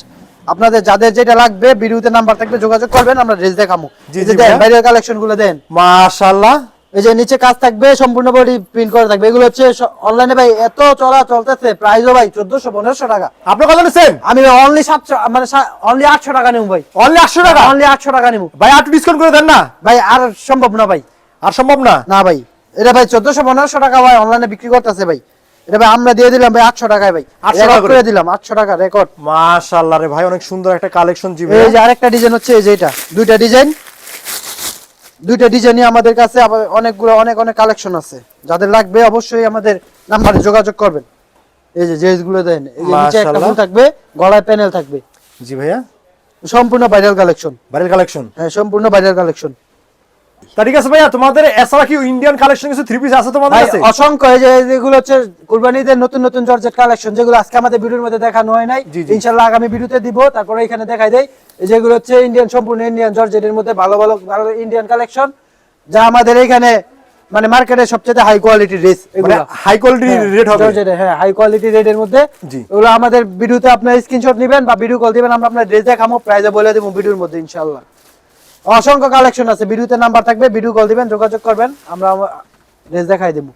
আপনাদের যাদের যেটা লাগবে ভিডিওতে নাম্বার থাকবে যোগাযোগ করবেন আমরা ড্রেস দেখামু। জি, জি। ভাইরাল কালেকশনগুলো দেন। মাশাআল্লাহ। এই যে নিচে কাজ থাকবে সম্পূর্ণ বডি প্রিন্ট করা থাকবে। এগুলো হচ্ছে অনলাইনে ভাই এত চলা চলতেছে প্রাইসও ভাই চোদ্দশো পনেরোশো টাকা। আপনি কত নিছেন? আমি অনলি সাতশো মানে অনলি আটশো টাকা নিবো ভাই। অনলি 800 টাকা? অনলি আটশো টাকা নিবো ভাই আর ডিসকাউন্ট করে দেন না? ভাই আর সম্ভব না ভাই। আর সম্ভব না? না ভাই এটা ভাই চোদ্দশো পনেরোশো টাকা ভাই অনলাইনে বিক্রি করতেছে ভাই। এটা ভাই আমরা দিয়ে দিলাম ভাই আটশো টাকায় ভাই। 800 টাকা করে। দিলাম আটশো টাকা রেকর্ড মাশাআল্লাহ রে ভাই অনেক সুন্দর একটা কালেকশন জি এই যে আরেকটা ডিজাইন হচ্ছে এই যে এটা। দুইটা ডিজাইন দুইটা ডিজাইনই আমাদের কাছে অনেকগুলো অনেক অনেক কালেকশন আছে। যাদের লাগবে অবশ্যই আমাদের নাম্বারে যোগাযোগ করবেন। এই যে ড্রেসগুলো দেন এই যে নিচে একটা ফুল থাকবে গলায় প্যানেল থাকবে। জি ভাইয়া। সম্পূর্ণ ভাইরাল কালেকশন ভাইরাল কালেকশন হ্যাঁ সম্পূর্ণ ভাইরাল কালেকশন তা ঠিক আছে ভাইয়া তোমাদের এছাড়া কি ইন্ডিয়ান কালেকশন কিছু থ্রি পিস আছে তোমাদের কাছে? অসংখ্য যে যেগুলো হচ্ছে কুরবানিদের নতুন নতুন জর্জেট কালেকশন যেগুলো আজকে আমাদের ভিডিওর মধ্যে দেখানো হয় নাই। জি, জি। ইনশাআল্লাহ আগামী ভিডিওতে দিব তারপরে এখানে দেখাই দেই। এই যেগুলো হচ্ছে ইন্ডিয়ান সম্পূর্ণ ইন্ডিয়ান জর্জেটের মধ্যে ভালো ভালো ভালো ইন্ডিয়ান কালেকশন যা আমাদের এখানে মানে মার্কেটে সবচেয়ে হাই ড্রেস মানে এগুলো হাই কোয়ালিটি রেট হবে। হ্যাঁ হাই কোয়ালিটি রেটের মধ্যে। এগুলো আমাদের ভিডিওতে আপনার স্ক্রিনশট নেবেন বা ভিডিও কল দিবেন আমরা আপনার ড্রেস প্রাইজে বলে দেবো ভিডিওর মধ্যে ইনশাআল্লাহ অসংখ্য কালেকশন আছে। ভিডিওতে নাম্বার থাকবে ভিডিও কল দিবেন, যোগাযোগ করবেন, আমরা ড্রেস দেখাই দেবো।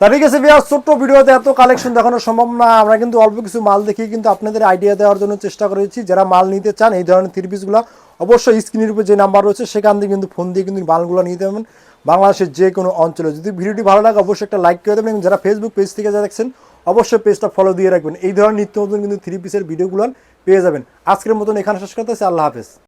তা ঠিক আছে ছোট্ট ভিডিওতে এত কালেকশন দেখানো সম্ভব না। আমরা কিন্তু অল্প কিছু মাল দেখি, কিন্তু আপনাদের আইডিয়া দেওয়ার জন্য চেষ্টা করেছি। যারা মাল নিতে চান, এই ধরনের থ্রি পিসগুলো অবশ্যই স্ক্রিনের উপর যে নাম্বার রয়েছে, সেখান থেকে কিন্তু ফোন দিয়ে কিন্তু মালগুলো নিতে পারবেন বাংলাদেশের যে কোনো অঞ্চলে। যদি ভিডিওটি ভালো লাগে, অবশ্যই একটা লাইক করে দেবেন। এবং যারা ফেসবুক পেজ থেকে যা দেখছেন, অবশ্যই পেজটা ফলো দিয়ে রাখবেন। এই ধরনের নিত্য নতুন কিন্তু থ্রি পিসের ভিডিওগুলো পেয়ে যাবেন। আজকের মতন এখানে শেষ করতেছি। আল্লাহ হাফেজ।